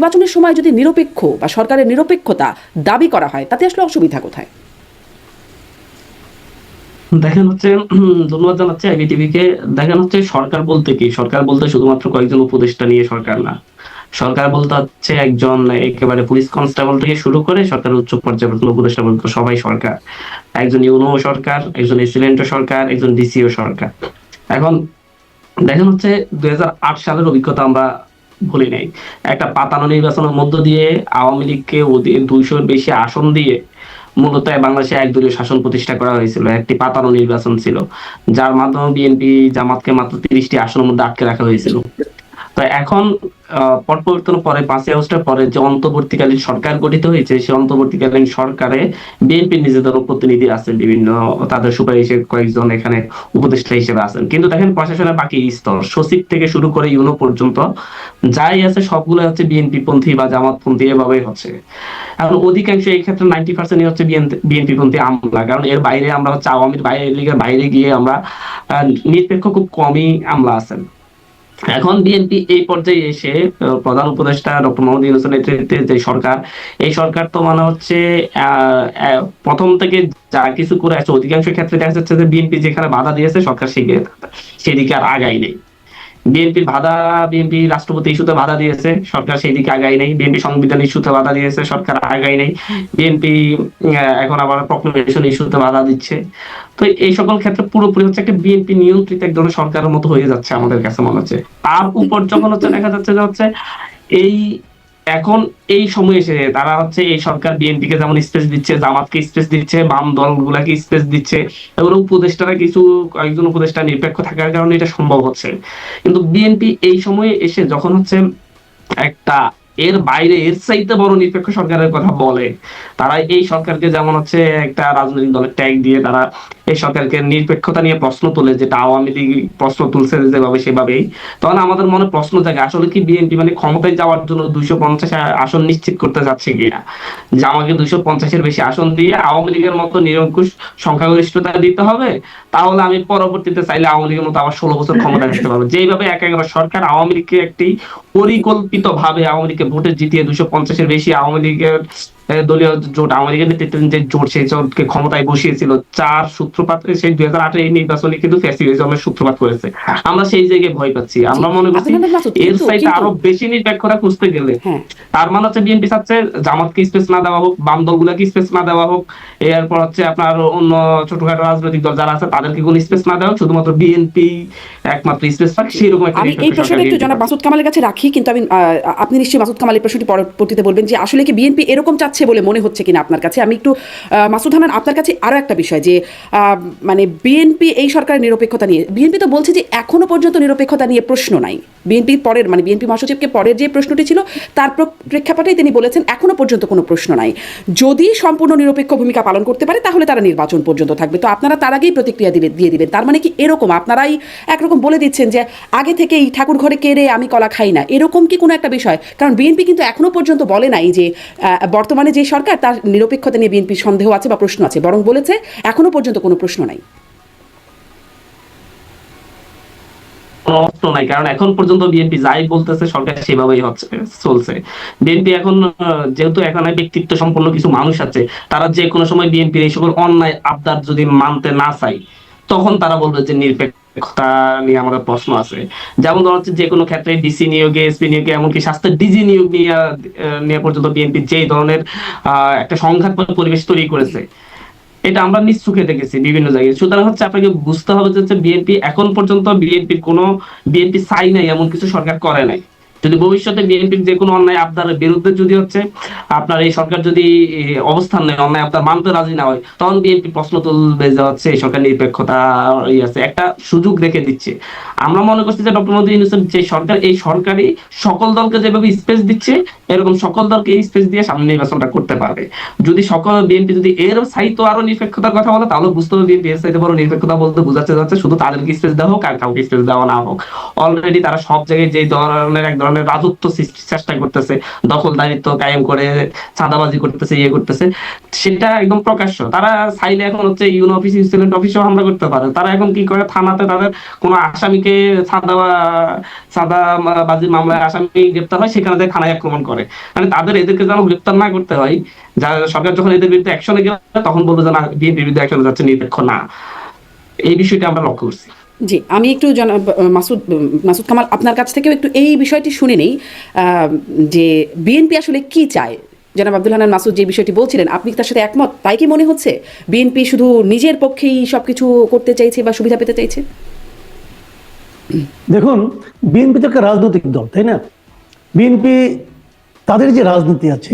নির্বাচনের সময় যদি নিরপেক্ষ বা সরকারের নিরপেক্ষতা দাবি করা হয়, তাতে আসলে অসুবিধা কোথায়? দেখেন হচ্ছে ধন্যবাদ জানাচ্ছি আইবিটিভি কে দেখেন হচ্ছে, সরকার বলতে কি? সরকার বলতে শুধুমাত্র কয়েকজন উপদেষ্টা নিয়ে সরকার না। সরকার বলতে হচ্ছে একজন একেবারে পুলিশ কনস্টেবল থেকে শুরু করে সরকারের উচ্চ পর্যায়ে উপদেষ্টা পর্যন্ত সবাই সরকার। একজন ইউনো সরকার, একজন এসিলেন্ট সরকার, একজন ডিসিও সরকার। এখন দেখেন হচ্ছে, দুই হাজার আট সালের অভিজ্ঞতা আমরা ভুলি নাই। একটা পাতানো নির্বাচনের মধ্য দিয়ে আওয়ামী লীগকে দুইশোর বেশি আসন দিয়ে মূলত বাংলাদেশে এক একদলীয় শাসন প্রতিষ্ঠা করা হয়েছিল, একটি পাতানো নির্বাচন ছিল। যার মাধ্যমে বিএনপি জামাতকে মাত্র তিরিশটি আসনের মধ্যে আটকে রাখা হয়েছিল। তো এখন পট পরিবর্তনের পরে পাঁচই আগস্টের পরে যে অন্তর্বর্তীকালীন সরকার গঠিত হয়েছে, সেই অন্তর্বর্তীকালীন সরকারে বিএনপি নিজেদের প্রতিনিধি আছেন বিভিন্ন, তাদের সুপারিশে কয়েকজন এখানে উপদেষ্টা হিসেবে আছেন। কিন্তু দেখেন প্রশাসনের বাকি স্তর, সচিব থেকে শুরু করে ইউনো পর্যন্ত যাই আছে সবগুলো হচ্ছে বিএনপি পন্থী বা জামাত পন্থী এভাবেই হচ্ছে। এখন অধিকাংশ এই ক্ষেত্রে নাইনটি পার্সেন্ট হচ্ছে বিএনপি পন্থী আমলা। কারণ এর বাইরে আমরা হচ্ছে আওয়ামী বাইরে, লীগের বাইরে গিয়ে আমরা নিরপেক্ষ খুব কমই আমলা আছেন। এখন বিএনপি এই পর্যায়ে এসে প্রধান উপদেষ্টা ডক্টর মোহাম্মদ ইউনুসের নেতৃত্বে যে সরকার, এই সরকার তো মানে হচ্ছে প্রথম থেকে যা কিছু করে আছে অধিকাংশ ক্ষেত্রে দেখা যাচ্ছে যে বিএনপি যেখানে বাধা দিয়েছে, সরকার সেদিকে আর আগাই নেই। বিএনপি বাধা বিএনপি রাষ্ট্রপতি ইস্যুতে বাধা দিয়েছে, সরকার সেই দিকে আগাই নেই। বিএনপি সংবিধান ইস্যুতে বাধা দিয়েছে, সরকার আগাই নেই। বিএনপি এখন আবার প্রক্লেমেশন ইস্যুতে বাধা দিচ্ছে। তো এই সকল ক্ষেত্রে পুরোপুরি হচ্ছে একটা বিএনপি নিয়ন্ত্রিত এক ধরনের সরকারের মতো হয়ে যাচ্ছে আমাদের কাছে মনে হচ্ছে। তার উপর যখন হচ্ছে দেখা যাচ্ছে যে হচ্ছে এই এখন এই সময় এসে তারা হচ্ছে এই সরকার বিএনপি কে যেমন স্পেস দিচ্ছে, জামাতকে স্পেস দিচ্ছে, বাম দলগুলাকে স্পেস দিচ্ছে, এগুলো উপদেষ্টারা কিছু কয়েকজন উপদেষ্টা নিরপেক্ষ থাকার কারণে এটা সম্ভব হচ্ছে। কিন্তু বিএনপি এই সময়ে এসে যখন হচ্ছে একটা এর বাইরে, এর চাইতে বড় নিরপেক্ষ সরকারের কথা বলে। তারা এই সরকারকে যেমন হচ্ছে একটা রাজনৈতিক দলের ট্যাগ দিয়ে তারা এই সরকারকে নিরপেক্ষতা নিয়ে প্রশ্ন তোলে যেটা আওয়ামী লীগ প্রশ্ন তুলছে যেভাবে সেভাবেই। তখন আমাদের মনে প্রশ্ন জাগে, আসলে কি বিএনপি মানে ক্ষমতায় যাওয়ার জন্য দুইশো পঞ্চাশ আসন নিশ্চিত করতে যাচ্ছে কিনা? যে আমাকে দুইশো পঞ্চাশের বেশি আসন দিয়ে আওয়ামী লীগের মতো নিরঙ্কুশ সংখ্যাগরিষ্ঠতা দিতে হবে, তাহলে আমি পরবর্তীতে চাইলে আওয়ামী লীগের মতো আবার ষোলো বছর ক্ষমতা আসতে পারব। যেইভাবে এক একবার সরকার আওয়ামী লীগকে একটি পরিকল্পিত ভাবে আওয়ামী লীগকে ভোটে জিতিয়ে দুশো পঞ্চাশের বেশি আওয়ামী লীগের দলীয় জোট আওয়ামী লীগের নেতৃত্বে যে জোট সেই জোটকে ক্ষমতায় বসিয়েছিল। চার সূত্রপাত সেই দুই হাজার আটের এই নির্বাচনে কিন্তু ফ্যাসিলিজমের সূত্রপাত করেছে আমরা সেই জায়গায় ভয় পাচ্ছি। আমরা মনে করছি এর আরও বেশি নিরপেক্ষতা খুঁজতে গেলে। হ্যাঁ। তার মানে হচ্ছে বিএনপি চাচ্ছে জামাতকে স্পেস না দেওয়া হোক বাম দলগুলোকে স্পেস না দেওয়া হোক। এরপর হচ্ছে আপনার অন্য ছোটখাটো রাজনৈতিক দল যারা আছে তাদেরকে কোনো স্পেস না দেওয়া হোক। শুধুমাত্র বিএনপি একমাত্র স্পেস পাক সেরকম একটা আমি এই প্রশ্নটা একটু জনাব মাসুদ কামালের কাছে রাখি কিন্তু আমি আপনি নিশ্চয়ই মাসুদ কামালের প্রশ্নটি পরবর্তীতে বলবেন যে আসলে কি বিএনপি এরকম চাচ্ছে? বলে মনে হচ্ছে কিনা আপনার কাছে? আমি একটু মাসুদ হানান আপনার কাছে আরও একটা বিষয় যে মানে বিএনপি এই সরকারের নিরপেক্ষতা নিয়ে বিএনপি তো বলছে যে এখনও পর্যন্ত নিরপেক্ষতা নিয়ে প্রশ্ন নাই। বিএনপি পরের মানে বিএনপি মহাসচিবকে পরের যে প্রশ্নটি ছিল তার প্র- প্রেক্ষাপটেই তিনি বলেছেন এখনও পর্যন্ত কোনো প্রশ্ন নাই। যদি সম্পূর্ণ নিরপেক্ষ ভূমিকা পালন করতে পারে তাহলে তারা নির্বাচন পর্যন্ত থাকবে। তো আপনারা তার আগেই প্রতিক্রিয়া দিবে দিয়ে দিবেন। তার মানে কি এরকম? আপনারাই একরকম বলে দিচ্ছেন যে আগে থেকেই ঠাকুর ঘরে কেড়ে আমি কলা খাই না। এরকম কি কোনো একটা বিষয়? কারণ বিএনপি কিন্তু এখনও পর্যন্ত বলে নাই যে আহ, বর্তমানে যে সরকার, তার নিরপেক্ষতা নিয়ে বিএনপির সন্দেহ আছে বা প্রশ্ন আছে, বরং বলেছে এখনও পর্যন্ত কোনো প্রশ্ন নাই। নাই, কারণ এখন পর্যন্ত বিএনপি যাই বলতেছে, সরকার সেভাবেই হচ্ছে, চলছে। বিএনপি এখন যেহেতু এখন ব্যক্তিত্ব সম্পন্ন কিছু মানুষ আছে, তারা যে কোনো সময় বিএনপির এই সকল অন্যায় আবদার যদি মানতে না চায়, তখন তারা বলবে যে নিরপেক্ষতা নিয়ে আমাদের প্রশ্ন আছে। যেমন ধরো হচ্ছে যে কোনো ক্ষেত্রে ডিসি নিয়োগে এসপি নিয়োগে, এমনকি স্বাস্থ্যের ডিজি নিয়োগ নিয়ে পর্যন্ত বিএনপি যে ধরনের একটা সংঘাত পরিবেশ তৈরি করেছে, এটা আমরা নিশ্চুকে দেখেছি বিভিন্ন জায়গায়। সুতরাং হচ্ছে আপনাকে বুঝতে হবে যে বিএনপি এখন পর্যন্ত বিএনপির কোনো বিএনপি চাই নাই, এমন কিছু সরকার করে নাই। যদি ভবিষ্যতে বিএনপির যে কোনো অন্যায় আবদারের বিরুদ্ধে যদি হচ্ছে আপনার এই সরকার যদি অবস্থান নেয়, অন্যায় আবদার মানতে রাজি না হয়, তখন বিএনপি প্রশ্ন তুলবে যে হচ্ছে সরকার নিরপেক্ষতা আছে। একটা সুযোগ রেখে দিচ্ছে। আমরা মনে করছি যে ডক্টর মোদী ইউনুসের যে সরকার, এই সরকারই সকল দলকে যেভাবে স্পেস দিচ্ছে, এরকম সকল দলকে এই স্পেস দিয়ে সামনে নির্বাচনটা করতে পারবে। যদি সকল বিএনপি যদি এর সাইতো আরও নিরপেক্ষতার কথা বলে, তাহলে বুঝতে হবে বিএনপি এর সাইতে বড় নিরপেক্ষতা বলতে বোঝাচ্ছে যাচ্ছে শুধু তাদেরকে স্পেস দেওয়া হোক আর কাউকে স্পেস দেওয়া না হোক। অলরেডি তারা সব জায়গায় যে ধরনের এক ধরনের ধরনের রাজত্ব সৃষ্টির চেষ্টা করতেছে দখলদারিত্ব কায়েম করে, চাঁদাবাজি করতেছে ইয়ে করতেছে, সেটা একদম প্রকাশ্য। তারা চাইলে এখন হচ্ছে ইউনো অফিস ইউসিলেন্ট অফিসেও হামলা করতে পারে। তারা এখন কি করে? থানাতে তাদের কোনো আসামিকে চাঁদা চাঁদা বাজির মামলায় আসামি গ্রেপ্তার হয়, সেখানে যায় থানায় আক্রমণ করে। মানে তাদের এদেরকে যেন গ্রেপ্তার না করতে হয়, যা সরকার যখন এদের বিরুদ্ধে অ্যাকশনে গেল, তখন বলব যে না বিএনপির বিরুদ্ধে অ্যাকশনে যাচ্ছে, নিরপেক্ষ না। এই বিষয়টা আমরা লক্ষ্য করছি। জি, আমি একটু জনাব মাসুদ মাসুদ কামাল আপনার কাছ থেকেও একটু এই বিষয়টি শুনে নেই যে বিএনপি আসলে কি চায়? জনাব আব্দুল হানান মাসুদ যে বিষয়টি বলছিলেন, আপনি তার সাথে একমত? তাই কি মনে হচ্ছে? বিএনপি শুধু নিজের পক্ষেই সবকিছু করতে চাইছে বা সুবিধা পেতে চাইছে? দেখুন, বিএনপি তো একটা রাজনৈতিক দল, তাই না? বিএনপি তাদের যে রাজনীতি আছে,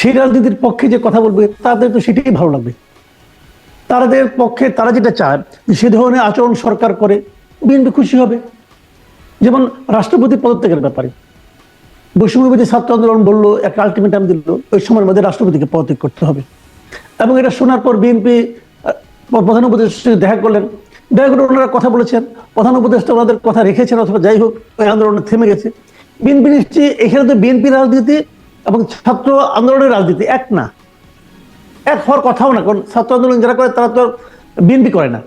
সেই রাজনীতির পক্ষে যে কথা বলবে, তাদের তো সেটাই ভালো লাগবে। তাদের পক্ষে তারা যেটা চায়, সে ধরনের আচরণ সরকার করে, বিএনপি খুশি হবে। যেমন রাষ্ট্রপতি পদত্যাগের ব্যাপারে। বৈষম্যবিধি ছাত্র আন্দোলন বলল, একটা আলটিমেটাম দিল, ওই সময়ের মধ্যে রাষ্ট্রপতিকে পদত্যাগ করতে হবে। এবং এটা শোনার পর বিএনপি প্রধান উপদেষ্টা দেখা করলেন। দেখা করে ওনারা কথা বলেছেন। প্রধান উপদেষ্টা ওনাদের কথা রেখেছেন, অথবা যাই হোক, ওই আন্দোলন থেমে গেছে। বিএনপি নিশ্চয়ই এখানে তো বিএনপি রাজনীতি এবং ছাত্র আন্দোলনের রাজনীতি, এক না। এক হওয়ার কথাও না, কারণ ছাত্র আন্দোলন যারা করে তারা তো বিএনপি করে না।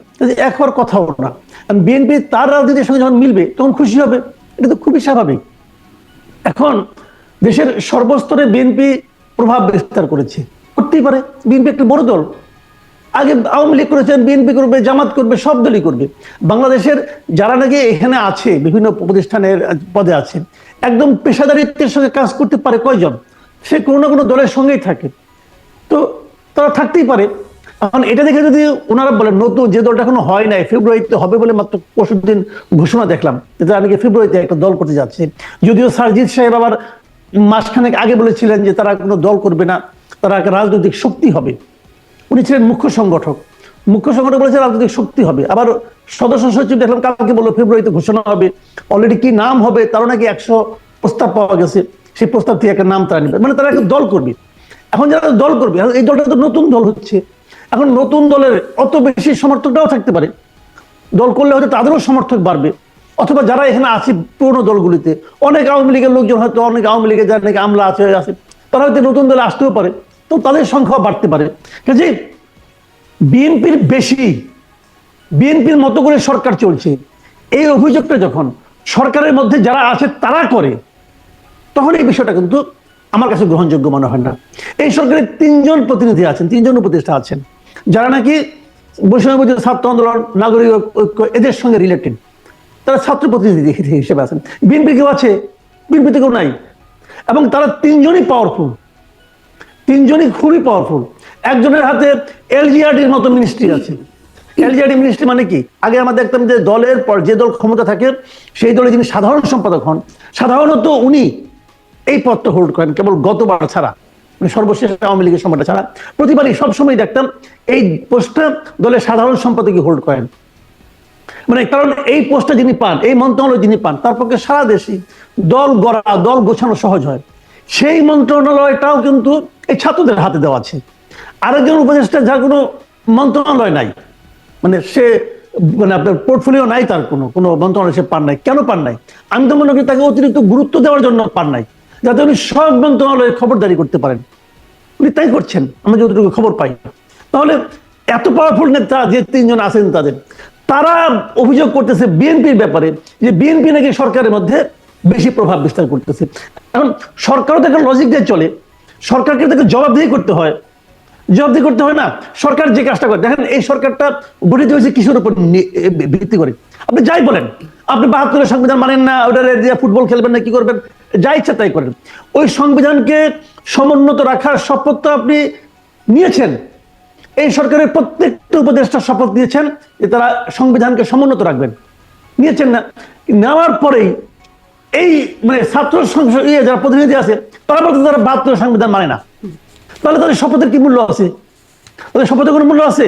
এক হওয়ার কথাও না। বিএনপি তার রাজনীতির সঙ্গে যখন মিলবে, তখন খুশি হবে। এটা তো খুবই স্বাভাবিক। এখন দেশের সর্বস্তরে বিএনপি প্রভাব বিস্তার করেছে। করতেই পারে। বিএনপি একটা বড় দল। আগে আওয়ামী লীগ করেছেন বিএনপি করবে, জামাত করবে, সব দলই করবে। বাংলাদেশের যারা নাকি এখানে আছে, বিভিন্ন প্রতিষ্ঠানের পদে আছে, একদম পেশাদারিত্বের সঙ্গে কাজ করতে পারে কয়জন? সে কোনো না কোনো দলের সঙ্গেই থাকে। তো তারা থাকতেই পারে। এখন এটা দেখে যদি ওনারা বলেন, নতুন যে দলটা এখনও হয় নাই, ফেব্রুয়ারিতে হবে বলে মাত্র পরশু দিন ঘোষণা দেখলাম, যে তারা নাকি ফেব্রুয়ারিতে একটা দল করতে যাচ্ছে। যদিও সারজিৎ সাহেব আবার মাসখানেক আগে বলেছিলেন যে তারা কোনো দল করবে না, তারা একটা রাজনৈতিক শক্তি হবে। উনি ছিলেন মুখ্য সংগঠক। মুখ্য সংগঠক বলেছে রাজনৈতিক শক্তি হবে। আবার সদস্য সচিব দেখলাম, কালকে বলল ফেব্রুয়ারিতে ঘোষণা হবে। অলরেডি কি নাম হবে, তারও নাকি একশো প্রস্তাব পাওয়া গেছে। সেই প্রস্তাব থেকে একটা নাম তারা নেবে। মানে তারা একটা দল করবে। এখন যারা দল করবে এই দলটা তো নতুন দল হচ্ছে। এখন নতুন দলের অত বেশি সমর্থকটাও থাকতে পারে। দল করলে হয়তো তাদেরও সমর্থক বাড়বে। অথবা যারা এখানে আছে পুরোনো দলগুলিতে, অনেক আওয়ামী লীগের লোকজন হয়তো, অনেক আওয়ামী লীগের যারা নাকি আমলা আছে আছে, তারা হয়তো নতুন দলে আসতেও পারে। তো তাদের সংখ্যাও বাড়তে পারে। কাজে বিএনপির বেশি, বিএনপির মতো করে সরকার চলছে। এই অভিযোগটা যখন সরকারের মধ্যে যারা আছে তারা করে, তখন এই বিষয়টা কিন্তু আমার কাছে গ্রহণযোগ্য মনে হয় না। এই সরকারের তিনজন প্রতিনিধি আছেন, তিনজন উপদেষ্টা আছেন। যারা নাকি বৈষম্য ছাত্র আন্দোলন, নাগরিক ঐক্য, এদের সঙ্গে রিলেটেড তারা ছাত্র প্রতিনিধি হিসেবে আছেন। বিএনপি কেউ আছে? বিএনপিতে কেউ নাই। এবং তারা তিনজনই পাওয়ারফুল তিনজনই খুবই পাওয়ারফুল একজনের হাতে এলজিআরডির মতো মিনিস্ট্রি আছে। এলজিআরডি মিনিস্ট্রি মানে কি? আগে আমরা দেখতাম যে দলের পর যে দল ক্ষমতা থাকে, সেই দলে যিনি সাধারণ সম্পাদক হন, সাধারণত উনি এই পদটা হোল্ড করেন, কেবল গতবার ছাড়া মানে সর্বশেষ আওয়ামী লীগের সময়টা ছাড়া। প্রতিবারই সবসময় দেখতাম এই পোস্টটা দলের সাধারণ সম্পাদকই হোল্ড করেন। মানে কারণ এই পোস্টটা যিনি পান, এই মন্ত্রণালয় যিনি পান, তার পক্ষে সারা দেশে দল গড়া, দল গোছানো সহজ হয়। সেই মন্ত্রণালয়টাও কিন্তু এই ছাত্রদের হাতে দেওয়া আছে। আরেকজন উপদেষ্টা যার কোনো মন্ত্রণালয় নাই মানে সে মানে আপনার পোর্টফোলিও নাই তার কোনো কোনো মন্ত্রণালয় সে পান নাই। কেন পান নাই? আমি তো মনে করি তাকে অতিরিক্ত গুরুত্ব দেওয়ার জন্য পান নাই। যাতে উনি সব মন্ত্রণালয়ে খবরদারি করতে পারেন। উনি তাই করছেন, আমরা যতটুকু খবর পাই। তাহলে এত পাওয়ারফুল নেতা যে তিনজন আছেন তাদের, তারা অভিযোগ করতেছে বিএনপির ব্যাপারে যে বিএনপি নাকি সরকারের মধ্যে বেশি প্রভাব বিস্তার করতেছে। এখন সরকারও তো একটা লজিক দিয়ে চলে, সরকারকে তাকে জবাবদিহি করতে হয়। জবাবদিহি করতে হয় না, সরকার যে কাজটা করে। দেখেন, এই সরকারটা গঠিত হয়েছে কিসের উপর ভিত্তি করে? আপনি যাই বলেন, আপনি বাহাত্তরের সংবিধান মানেন না ওটা ফুটবল খেলবেন না, কি করবেন? যা ইচ্ছা তাই করেন। ওই সংবিধানকে সমুন্নত রাখার শপথ তো আপনি নিয়েছেন। এই সরকারের প্রত্যেকটা উপদেষ্টা শপথ নিয়েছেন যে তারা সংবিধানকে সমুন্নত রাখবেন। নিয়েছেন না। নেওয়ার পরেই এই মানে ছাত্র সংসদ ইয়ে যারা প্রতিনিধি আছে, তারা বলতে তারা বাহাত্তর সংবিধান মানে না। তাহলে তাদের শপথের কি মূল্য আছে? তাদের শপথের কোনো মূল্য আছে?